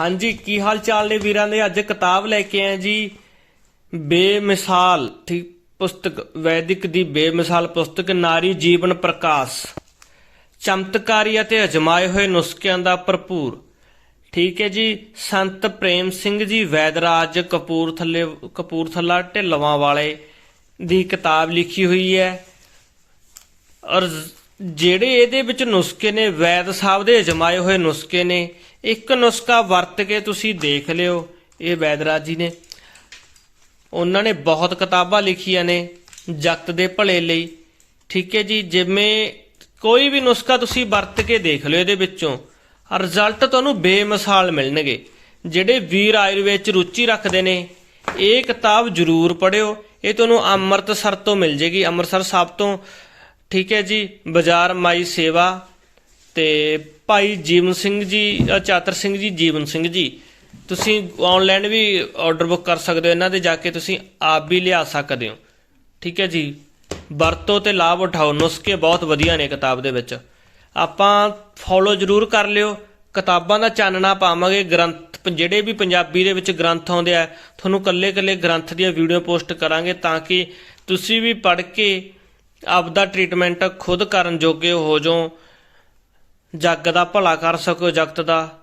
ਹਾਂਜੀ, ਕੀ ਹਾਲ ਚਾਲ ਨੇ ਵੀਰਾਂ ਦੇ? ਅੱਜ ਕਿਤਾਬ ਲੈ ਕੇ ਆਏ ਜੀ। ਬੇਮਿਸਾਲ, ਠੀਕ, ਪੁਸਤਕ, ਵੈਦਿਕ ਦੀ ਬੇਮਿਸਾਲ ਪੁਸਤਕ, ਨਾਰੀ ਜੀਵਨ ਪ੍ਰਕਾਸ਼। ਚਮਤਕਾਰੀ ਅਤੇ ਅਜਮਾਏ ਹੋਏ ਨੁਸਖਿਆਂ ਦਾ ਭਰਪੂਰ। ਠੀਕ ਹੈ ਜੀ, ਸੰਤ ਪ੍ਰੇਮ ਸਿੰਘ ਜੀ, ਵੈਦਰਾਜ ਕਪੂਰਥਲੇ ਕਪੂਰਥਲਾ ਢਿੱਲਵਾਂ ਵਾਲੇ ਦੀ ਕਿਤਾਬ ਲਿਖੀ ਹੋਈ ਹੈ। ਔਰ ਜਿਹੜੇ ਇਹਦੇ ਵਿੱਚ ਨੁਸਖੇ ਨੇ, ਵੈਦ ਸਾਹਿਬ ਦੇ ਅਜਮਾਏ ਹੋਏ ਨੁਸਖੇ ਨੇ, ਇੱਕ ਨੁਸਖਾ ਵਰਤ ਕੇ ਤੁਸੀਂ ਦੇਖ ਲਿਓ, ਇਹ ਵੈਦਰਾਜ ਜੀ ਨੇ। ਉਹਨਾਂ ਨੇ ਬਹੁਤ ਕਿਤਾਬਾਂ ਲਿਖੀਆਂ ਨੇ, ਜਗਤ ਦੇ ਭਲੇ ਲਈ। ਠੀਕ ਹੈ ਜੀ, ਜਿਵੇਂ ਕੋਈ ਵੀ ਨੁਸਖਾ ਤੁਸੀਂ ਵਰਤ ਕੇ ਦੇਖ ਲਿਓ ਇਹਦੇ ਵਿੱਚੋਂ ਰਿਜ਼ਲਟ ਤੁਹਾਨੂੰ ਬੇਮਿਸਾਲ ਮਿਲਣਗੇ। ਜਿਹੜੇ ਵੀਰ ਆਯੁਰਵੇਦ ਚ ਰੁਚੀ ਰੱਖਦੇ ਨੇ, ਇਹ ਕਿਤਾਬ ਜ਼ਰੂਰ ਪੜਿਓ ਇਹ ਤੁਹਾਨੂੰ ਅੰਮ੍ਰਿਤਸਰ ਤੋਂ ਮਿਲ ਜੇਗੀ, ਅੰਮ੍ਰਿਤਸਰ ਸਾਹਿਬ ਤੋਂ ਠੀਕ ਹੈ ਜੀ, ਬਾਜ਼ਾਰ ਮਾਈ ਸੇਵਾ ਤੇ ਭਾਈ ਜੀਵਨ ਸਿੰਘ ਜੀ ਚਾਤਰ ਸਿੰਘ ਜੀ, ਜੀਵਨ ਸਿੰਘ ਜੀ। ਤੁਸੀਂ ਆਨਲਾਈਨ ਵੀ ਆਰਡਰ ਬੁੱਕ ਕਰ ਸਕਦੇ ਹੋ, ਇਹਨਾਂ ਦੇ ਜਾ ਕੇ ਤੁਸੀਂ ਆਪ ਵੀ ਲਿਆ ਸਕਦੇ ਹੋ। ਠੀਕ ਹੈ ਜੀ, ਵਰਤੋ ਤੇ ਲਾਭ ਉਠਾਓ, ਨੁਸਖੇ ਬਹੁਤ ਵਧੀਆ ਨੇ ਕਿਤਾਬ ਦੇ ਵਿੱਚ। ਆਪਾਂ ਫੋਲੋ ਜ਼ਰੂਰ ਕਰ ਲਿਓ, ਕਿਤਾਬਾਂ ਦਾ ਚਾਨਣਾ ਪਾਵਾਂਗੇ, ਗ੍ਰੰਥ ਜਿਹੜੇ ਵੀ ਪੰਜਾਬੀ ਦੇ ਵਿੱਚ ਗ੍ਰੰਥ ਆਉਂਦੇ ਆ, ਤੁਹਾਨੂੰ ਕੱਲੇ-ਕੱਲੇ ਗ੍ਰੰਥ ਦੀਆਂ ਵੀਡੀਓ ਪੋਸਟ ਕਰਾਂਗੇ ਤਾਂ ਕਿ ਤੁਸੀਂ ਵੀ ਪੜ੍ਹ ਕੇ ਆਪਦਾ ਟ੍ਰੀਟਮੈਂਟ ਖੁਦ ਕਰਨ ਜੋਗੇ ਹੋ ਜੋ ਜੱਗ ਦਾ ਭਲਾ ਕਰ ਸਕੋ ਜਗਤ ਦਾ।